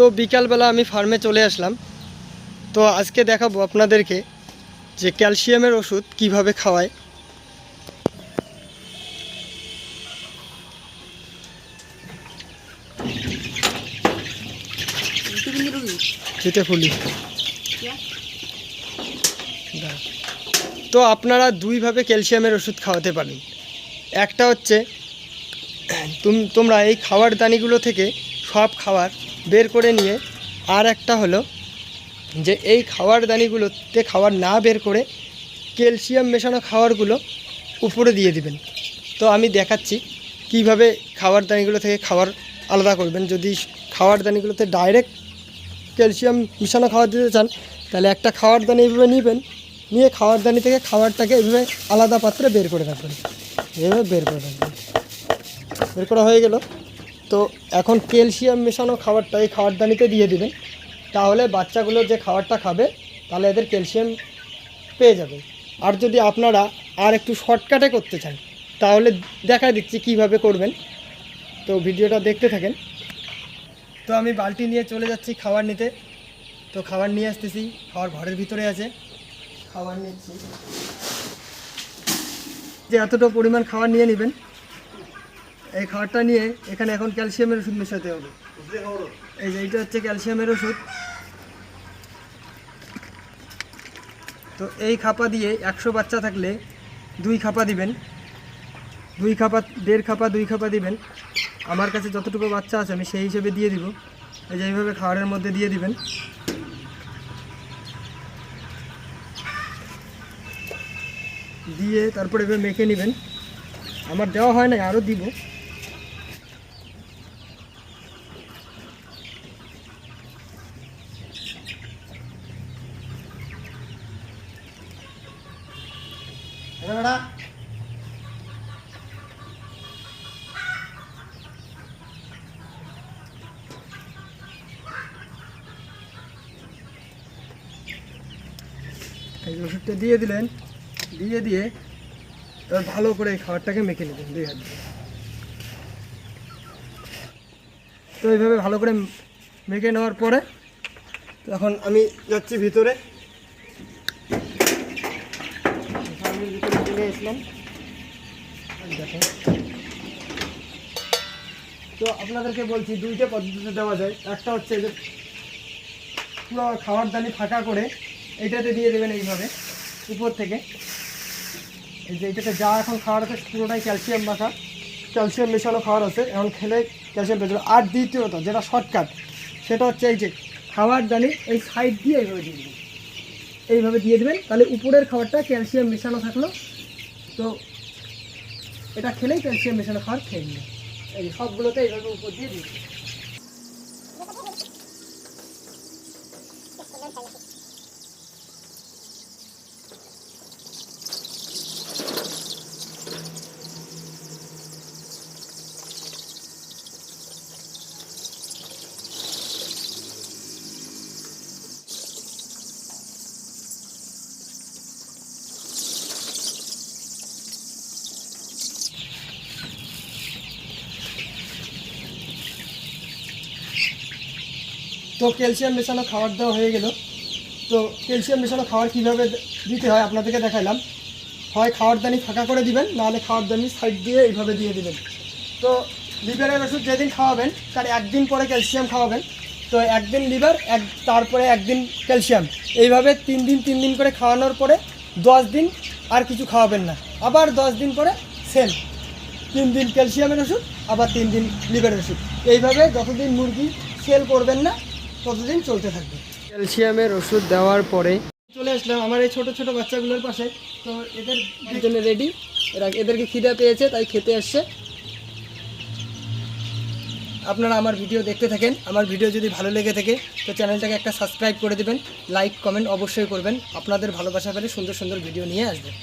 তো বিকালবেলা আমি ফার্মে চলে আসলাম। তো আজকে দেখাবো আপনাদেরকে যে ক্যালসিয়ামের ওষুধ কীভাবে খাওয়ায়। যেতে ফুলি। তো আপনারা দুইভাবে ক্যালসিয়ামের ওষুধ খাওয়াতে পারেন। একটা হচ্ছে, তুম- তোমরা এই খাওয়ার দানিগুলো থেকে সব খাবার বের করে নিয়ে, আর একটা হলো যে এই খাবার দানিগুলোতে খাবার না বের করে ক্যালসিয়াম মেশানো খাবারগুলো উপরে দিয়ে দিবেন। তো আমি দেখাচ্ছি কীভাবে খাবার দানিগুলো থেকে খাবার আলাদা করবেন। যদি খাবার দানিগুলোতে ডাইরেক্ট ক্যালসিয়াম মিশানো খাবার দিতে চান, তাহলে একটা খাবার দানি এইভাবে নেবেন, নিয়ে খাবার দানি থেকে খাবারটাকে এইভাবে আলাদা পাত্রে বের করে রাখবেন। এইভাবে বের করে রাখবেন। বের করা হয়ে গেল। তো এখন ক্যালসিয়াম মেশানো খাবারটা এই খাবার দানিতে দিয়ে দিবেন। তাহলে বাচ্চাগুলো যে খাবারটা খাবে, তাহলে এদের ক্যালসিয়াম পেয়ে যাবে। আর যদি আপনারা আর একটু শর্টকাটে করতে চান, তাহলে দেখা দিচ্ছি কীভাবে করবেন। তো ভিডিওটা দেখতে থাকেন। তো আমি বালতি নিয়ে চলে যাচ্ছি খাবার নিতে। তো খাবার নিয়ে আসতেছি, খাবার ঘরের ভিতরে আছে। খাবার নিচ্ছি। যে এতটা পরিমাণ খাবার নিয়ে নেবেন এই খাবারটা নিয়ে এখানে এখন ক্যালসিয়ামের ওষুধ মেশাতে হবে। এই যে এইটা হচ্ছে ক্যালসিয়ামের ওষুধ। তো এই খাপা দিয়ে একশো বাচ্চা থাকলে দুই খাপা দিবেন। দুই খাপা, দেড় খাপা, দুই খাপা দিবেন। আমার কাছে যতটুকু বাচ্চা আছে আমি সেই হিসেবে দিয়ে দিব। এই যে এইভাবে খাবারের মধ্যে দিয়ে দিবেন। দিয়ে তারপরে এভাবে মেখে নেবেন। আমার দেওয়া হয় না আরও দিব। এই ওষুধটা দিয়ে দিলেন, দিয়ে দিয়ে এবার ভালো করে এই খাবারটাকে মেখে নেবেন দুই হাত দিয়ে। তো এইভাবে ভালো করে মেখে নেওয়ার পরে তখন আমি যাচ্ছি ভিতরে। তো আপনাদেরকে বলছি, দুইটা পদ্ধতিতে দেওয়া যায়। একটা হচ্ছে যে পুরো খাওয়ার দানি ফাঁকা করে এইটাতে দিয়ে দেবেন এইভাবে, উপর থেকে। এই যে এইটাতে যা এখন খাবার আছে, পুরোটাই ক্যালসিয়াম মাখা ক্যালসিয়াম মেশানো খাবার আছে, এখন খেলে ক্যালসিয়াম পেয়ে আর দ্বিতীয়ত, যেটা শর্টকাট, সেটা হচ্ছে এই যে খাবার দানি এই সাইড দিয়ে এইভাবে দিয়ে দেবেন। এইভাবে দিয়ে দেবেন। তাহলে উপরের খাবারটা ক্যালসিয়াম মেশানো থাকল। তো এটা খেলেই ক্যালসিয়াম মেশানো খাবার খেয়ে নিল এই সবগুলোতে এইভাবে উপর দিয়ে দিয়ে তো ক্যালসিয়াম মেশানো খাবার দেওয়া হয়ে গেল। তো ক্যালসিয়াম মেশানো খাবার কীভাবে দিতে হয় আপনাদেরকে দেখালাম হয় খাবার দানি ফাঁকা করে দিবেন, নাহলে খাবার দানি সাইড দিয়ে এইভাবে দিয়ে দিবেন। তো লিভারের ওষুধ যেদিন খাওয়াবেন, তার একদিন পরে ক্যালসিয়াম খাওয়াবেন। তো একদিন লিভার, এক তারপরে একদিন ক্যালসিয়াম। এইভাবে তিন দিন তিন দিন করে খাওয়ানোর পরে দশ দিন আর কিছু খাওয়াবেন না। আবার দশ দিন পরে সেম তিন দিন ক্যালসিয়ামের ওষুধ, আবার তিন দিন লিভারের ওষুধ। এইভাবে যতদিন মুরগি সেল করবেন না ততদিন চলতে থাকবে? ক্যালসিয়ামের ওষুধ দেওয়ার পরে চলে আসলাম আমার এই ছোটো ছোটো বাচ্চাগুলোর পাশে। তো এদের জন্য রেডি এরা এদেরকে খিদে পেয়েছে তাই খেতে আসছে। আপনারা আমার ভিডিও দেখতে থাকেন। আমার ভিডিও যদি ভালো লেগে থাকে তো চ্যানেলটাকে একটা সাবস্ক্রাইব করে দেবেন। লাইক কমেন্ট অবশ্যই করবেন। আপনাদের ভালোবাসা পেলে সুন্দর সুন্দর ভিডিও নিয়ে আসবেন